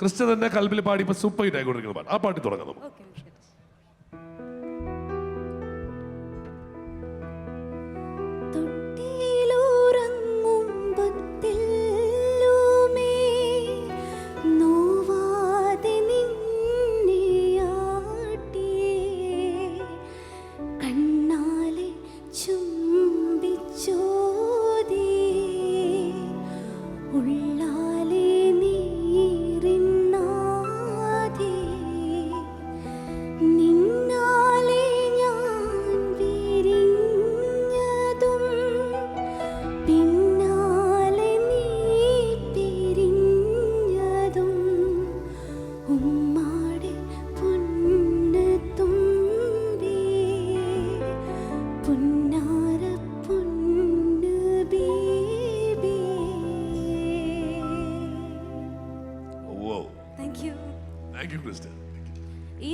Crysta തന്നെ കൽബിൽ പാടി ഇപ്പൊ സൂപ്പർ ഹിറ്റ് ആയിക്കൊണ്ടിരിക്കുന്ന പാട്ട് ആ പാട്ടി തുടങ്ങാം നമുക്ക്.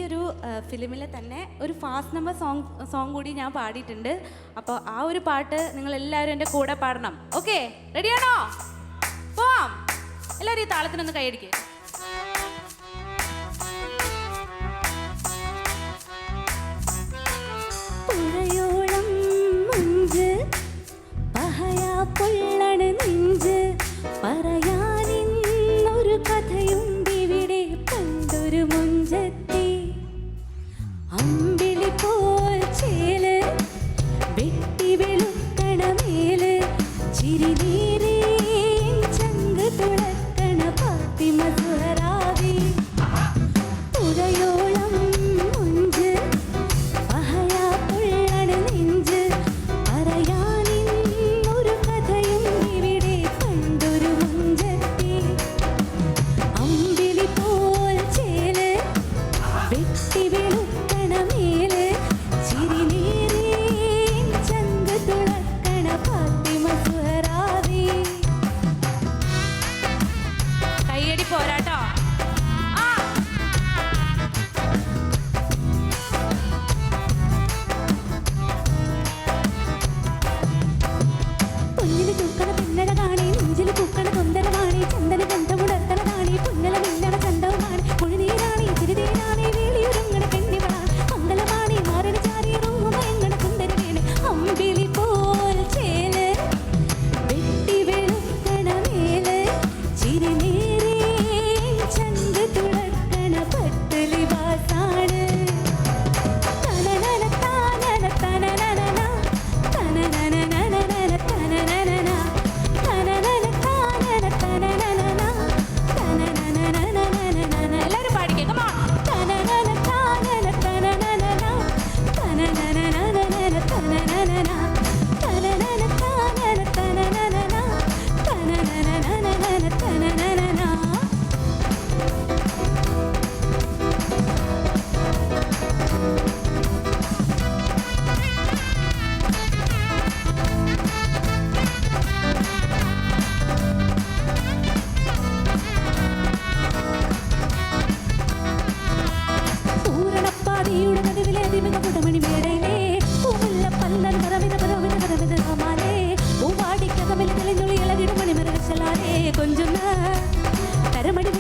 ഒരു ഫിലിമിൽ തന്നെ ഒരു ഫാസ്റ്റ് നമ്പർ സോങ് സോങ് കൂടി ഞാൻ പാടിയിട്ടുണ്ട്. അപ്പോൾ ആ ഒരു പാട്ട് നിങ്ങൾ എല്ലാവരും എന്റെ കൂടെ പാടണം. ഓക്കെ റെഡിയാണോ പോവാം. എല്ലാവരും ഈ താളത്തിനൊന്ന് കൈയടിക്കേ. ஆசலாதே கொஞ்சம். தரமடி